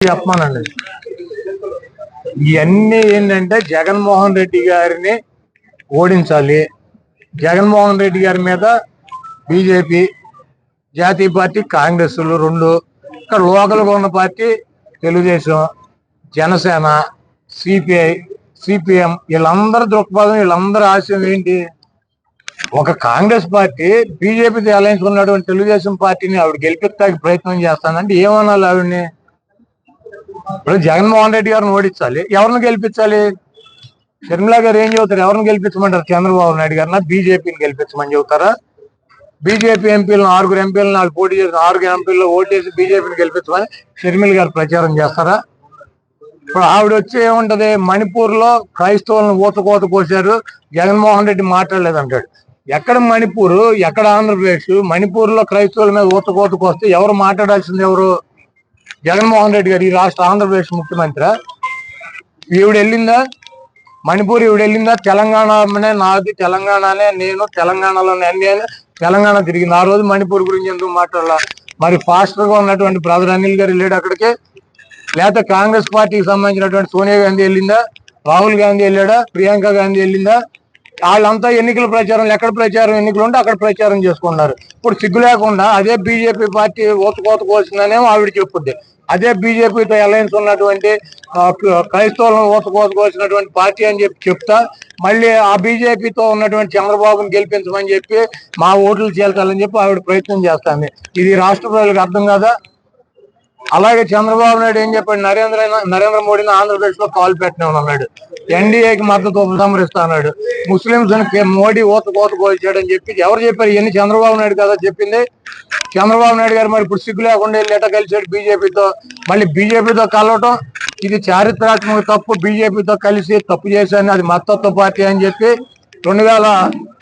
చెప్పమానండి ఇవన్నీ ఏంటంటే జగన్మోహన్ రెడ్డి గారిని ఓడించాలి. జగన్మోహన్ రెడ్డి గారి మీద బీజేపీ జాతీయ పార్టీ కాంగ్రెస్లు రెండు. ఇక్కడ లోకల్గా ఉన్న party Telugudesam Janasena CPI CPM వీళ్ళందరి దృక్పథం వీళ్ళందరి ఆశయం ఏంటి? ఒక కాంగ్రెస్ పార్టీ బీజేపీతో అలయన్స్ ఉన్నటువంటి తెలుగుదేశం పార్టీని ఆవిడ గెలిపించడానికి ప్రయత్నం చేస్తానంటే ఏమనాలి ఆవిడని? ఇప్పుడు జగన్మోహన్ రెడ్డి గారిని ఓడించాలి. ఎవరిని గెలిపించాలి? షర్మిల గారు ఏం చెబుతారు? ఎవరిని గెలిపించమంటారు? చంద్రబాబు నాయుడు గారిన బీజేపీని గెలిపించమని చెబుతారా? బీజేపీ ఎంపీలను ఆరుగురు ఎంపీలను వాళ్ళు పోటీ చేసిన ఆరుగురు ఎంపీల్లో ఓటేసి బీజేపీని గెలిపించమని షర్మిల గారు ప్రచారం చేస్తారా? ఇప్పుడు ఆవిడ వచ్చి ఏముంటది? మణిపూర్లో క్రైస్తవులను ఊతకోత కోసారు జగన్మోహన్ రెడ్డి మాట్లాడలేదు అంటాడు ఎక్కడ మణిపూర్? ఎక్కడ ఆంధ్రప్రదేశ్? మణిపూర్లో క్రైస్తవుల మీద ఊతకోత కోస్తే ఎవరు మాట్లాడాల్సింది ఎవరు? జగన్మోహన్ రెడ్డి గారు ఈ రాష్ట్ర ఆంధ్రప్రదేశ్ ముఖ్యమంత్రి. ఈవిడ వెళ్ళిందా మణిపూర్ ఈవిడ వెళ్ళిందా తెలంగాణనే నాది తెలంగాణనే నేను తెలంగాణలోనే అన్ని తెలంగాణ తిరిగింది. ఆ రోజు మణిపూర్ గురించి ఎందుకు మాట్లాడాల? మరి ఫాస్టర్గా ఉన్నటువంటి బ్రదర్ అనిల్ గారు వెళ్ళాడు అక్కడికి. లేకపోతే కాంగ్రెస్ పార్టీకి సంబంధించినటువంటి సోనియా గాంధీ వెళ్ళిందా? రాహుల్ గాంధీ వెళ్ళాడా? ప్రియాంక గాంధీ వెళ్ళిందా? వాళ్ళంతా ఎన్నికల ప్రచారం ఎక్కడ ప్రచారం ఎన్నికలు ఉంటే అక్కడ ప్రచారం చేసుకున్నారు ఇప్పుడు సిగ్గు లేకుండా అదే బీజేపీ పార్టీ ఓతకోత కోసిందనేమో ఆవిడ చెప్పుద్ది. అదే బీజేపీతో అలయన్స్ ఉన్నటువంటి క్రైస్తవులను ఓతకోత కోసినటువంటి పార్టీ అని చెప్పి చెప్తా మళ్ళీ ఆ బీజేపీతో ఉన్నటువంటి చంద్రబాబును గెలిపించమని చెప్పి మా ఓట్లు చేల్చాలని చెప్పి ఆవిడ ప్రయత్నం చేస్తాను ఇది రాష్ట్ర ప్రజలకు అర్థం కాదా? అలాగే చంద్రబాబు నాయుడు ఏం చెప్పాడు? నరేంద్ర నరేంద్ర మోడీని ఆంధ్రప్రదేశ్లో కాల్ పెట్టిన ఉన్నాడు ఎన్డీఏకి మద్దతు ఉపసంహరిస్తా అన్నాడు. ముస్లింస్ మోడీ ఓత కోత పోల్చాడని చెప్పి ఎవరు చెప్పారు? ఇవన్నీ చంద్రబాబు నాయుడు కదా చెప్పింది. చంద్రబాబు నాయుడు గారు మరి ఇప్పుడు సిగ్గు లేకుండా వెళ్ళేట కలిసాడు బీజేపీతో? మళ్ళీ బీజేపీతో కలవటం ఇది చారిత్రాత్మక తప్పు. బీజేపీతో కలిసి తప్పు చేశాను అది మద్దతు పార్టీ అని చెప్పి రెండు వేల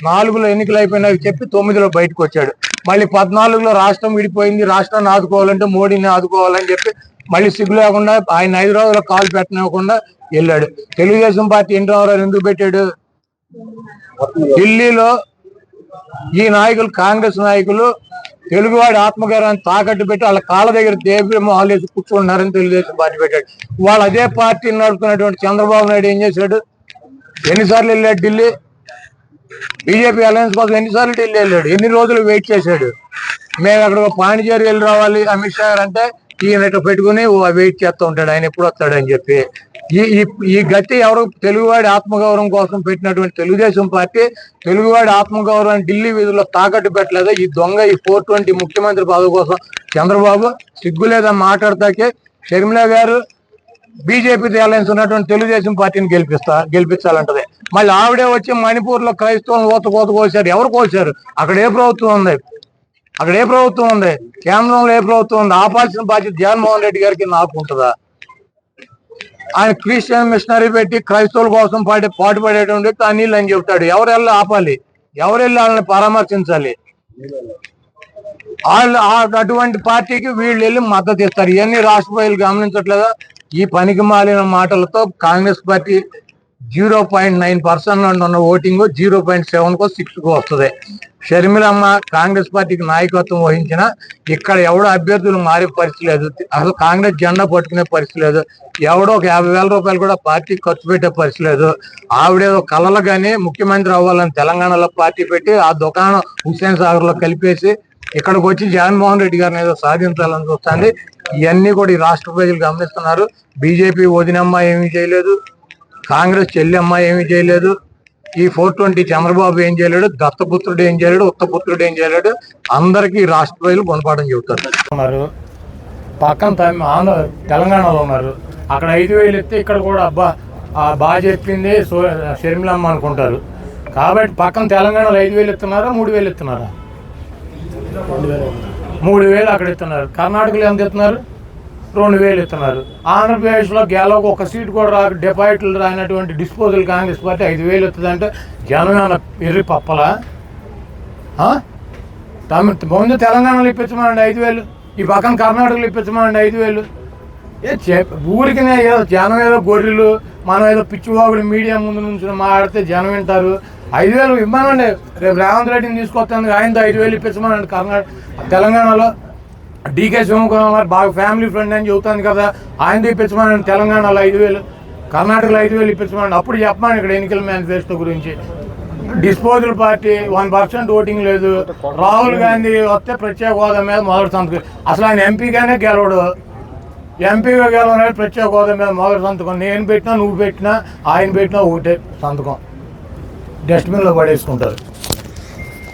నాలుగులో ఎన్నికలు అయిపోయినాయి చెప్పి తొమ్మిదిలో బయటకు వచ్చాడు. మళ్ళీ పద్నాలుగులో రాష్ట్రం విడిపోయింది రాష్ట్రాన్ని ఆదుకోవాలంటే మోడీని ఆదుకోవాలని చెప్పి మళ్ళీ సిగ్గు లేకుండా ఆయన హైదరాబాద్లో కాల్ పెట్టనివ్వకుండా వెళ్ళాడు. తెలుగుదేశం పార్టీ ఎన్టీ రామారావు ఎందుకు పెట్టాడు? ఢిల్లీలో ఈ నాయకులు కాంగ్రెస్ నాయకులు తెలుగువాడి ఆత్మగౌరవాన్ని తాకట్టు పెట్టి వాళ్ళ కాళ్ళ దగ్గర దేవి మొహాలు వేసి కూర్చుంటున్నారని తెలుగుదేశం పార్టీ పెట్టాడు. వాళ్ళు అదే పార్టీని నడుపుతున్నటువంటి చంద్రబాబు నాయుడు ఏం చేశాడు? ఎన్నిసార్లు వెళ్ళాడు ఢిల్లీ? బీజేపీ అలయన్స్ కోసం ఎన్నిసార్లు ఢిల్లీ వెళ్ళాడు? ఎన్ని రోజులు వెయిట్ చేశాడు? మేము అక్కడ పాండిచేరి వెళ్ళి రావాలి అమిత్ షా గారు అంటే ఈయన ఇట్లా పెట్టుకుని వెయిట్ చేస్తూ ఉంటాడు. ఆయన ఎప్పుడు వస్తాడని చెప్పి. ఈ ఈ- గతి ఎవరు తెలుగువాడి ఆత్మగౌరవం కోసం పెట్టినటువంటి తెలుగుదేశం పార్టీ తెలుగువాడి ఆత్మగౌరవం ఢిల్లీ వీధుల్లో తాకట్టు పెట్టలేదు? ఈ దొంగ ఈ ఫోర్ ట్వంటీ ముఖ్యమంత్రి పదవి కోసం చంద్రబాబు సిగ్గులేదని మాట్లాడతాకే షర్మిల గారు బీజేపీ అలయన్స్ ఉన్నటువంటి తెలుగుదేశం పార్టీని గెలిపిస్తా గెలిపించాలంటది. మళ్ళీ ఆవిడే వచ్చి మణిపూర్లో క్రైస్తవులను ఓత కోత కోసారు. ఎవరు కోసారు? అక్కడ ఏ ప్రభుత్వం ఉంది? అక్కడ ఏ ప్రభుత్వం ఉంది? కేంద్రంలో ఏ ప్రభుత్వం ఉంది? ఆపాల్సిన బాధ్యత జగన్మోహన్ రెడ్డి గారికి నాకుంటుందా ఆయన క్రిస్టియన్ మిషనరీ పెట్టి క్రైస్తవుల కోసం పాటి పాటు పడేటువంటి వ్యక్తి అని చెప్తాడు. ఎవరు వెళ్ళి ఆపాలి? ఎవరు వెళ్ళి వాళ్ళని పరామర్శించాలి? వాళ్ళు అటువంటి పార్టీకి వీళ్ళు వెళ్ళి మద్దతు ఇస్తారు. ఇవన్నీ రాష్ట్ర గమనించట్లేదా? ఈ పనికి మాలిన మాటలతో Congress party zero point nine percent ఉన్న ఓటింగ్ జీరో పాయింట్ సెవెన్ కో వస్తుంది. షర్మిలమ్మ కాంగ్రెస్ పార్టీకి నాయకత్వం వహించిన ఇక్కడ ఎవడో అభ్యర్థులు మారే పరిస్థితి లేదు. అసలు కాంగ్రెస్ జెండా పట్టుకునే పరిస్థితి లేదు. ఎవడో ఒక యాభై వేల రూపాయలు కూడా పార్టీ ఖర్చు పెట్టే పరిస్థితి లేదు. ఆవిడేదో కళలు కానీ ముఖ్యమంత్రి అవ్వాలని తెలంగాణలో పార్టీ పెట్టి ఆ దుకాణం హుస్సేన్ సాగర్లో కలిపేసి ఇక్కడికి వచ్చి జగన్మోహన్ రెడ్డి గారిని ఏదో సాధించాలని చూస్తుంది. ఇవన్నీ కూడా ఈ రాష్ట్ర ప్రజలు గమనిస్తున్నారు. బీజేపీ వదినమ్మ ఏమీ చేయలేదు. కాంగ్రెస్ చెల్లెమ్మ ఏమీ చేయలేదు. ఈ ఫోర్ ట్వంటీ చంద్రబాబు ఏం చేయలేడు దత్తపుత్రుడు ఏం చేయలేడు ఉత్తపుత్రుడు ఏం చేయలేడు. అందరికీ రాష్ట్ర ప్రజలు గుణపాఠం చెబుతారు. ఉన్నారు. పక్కన ఆంధ్ర తెలంగాణలో ఉన్నారు. అక్కడ ఐదు వేలు ఎత్తే ఇక్కడ కూడా అబ్బా బాగా చెప్పింది సో షర్మిలమ్మ అనుకుంటారు. కాబట్టి పక్కన తెలంగాణలో ఐదు వేలు ఎత్తున్నారా మూడు వేలు ఎత్తున్నారా? మూడు వేలు అక్కడ ఇస్తున్నారు కర్ణాటకలో ఎంత ఎత్తున్నారు? రెండు వేలు ఇస్తున్నారు. ఆంధ్రప్రదేశ్లో గెలవకు ఒక సీట్ కూడా రా డిపాజిట్లు రానటువంటి డిస్పోజల్ కాంగ్రెస్ పార్టీ ఐదు వేలు ఇస్తుందంటే జనం ఏమన్నా ఎర్రి పప్పలా? తమిళ ముందు తెలంగాణలో ఇప్పించమండి ఐదు వేలు. ఈ పక్కన కర్ణాటకలో ఇప్పించమండి ఐదు వేలు. ఏ ఊరికి ఊరికినే ఏదో జనం ఏదో గొర్రెలు మనం ఏదో పిచ్చివాగుడు మీడియా ముందు నుంచి మాట్లాడితే జనం వింటారు. ఐదు వేలు ఇవ్వమనండి. రేపు రేవంత్ రెడ్డిని తీసుకొస్తాను. ఆయనతో ఐదు వేలు ఇప్పించమనండి కర్ణాటక తెలంగాణలో. డీకే శివకుమార్ బాగా ఫ్యామిలీ ఫ్రెండ్ అని చెబుతాను కదా. ఆయన ఇప్పించమని తెలంగాణలో ఐదు వేలు కర్ణాటకలో ఐదు వేలు ఇప్పించమని అప్పుడు చెప్పమని ఇక్కడ ఎన్నికల మేనిఫెస్టో గురించి. Disposal party one percent voting లేదు. రాహుల్ గాంధీ వస్తే ప్రత్యేక హోదా మీద మొదటి సంతకం. అసలు ఆయన ఎంపీగానే గెలవడు. ఎంపీగా గెలవడం ప్రత్యేక హోదా మీద మొదటి సంతకం. నేను పెట్టినా నువ్వు పెట్టినా ఆయన పెట్టినా ఒకటే సంతకం. డస్ట్బిన్లో పడేసుకుంటారు.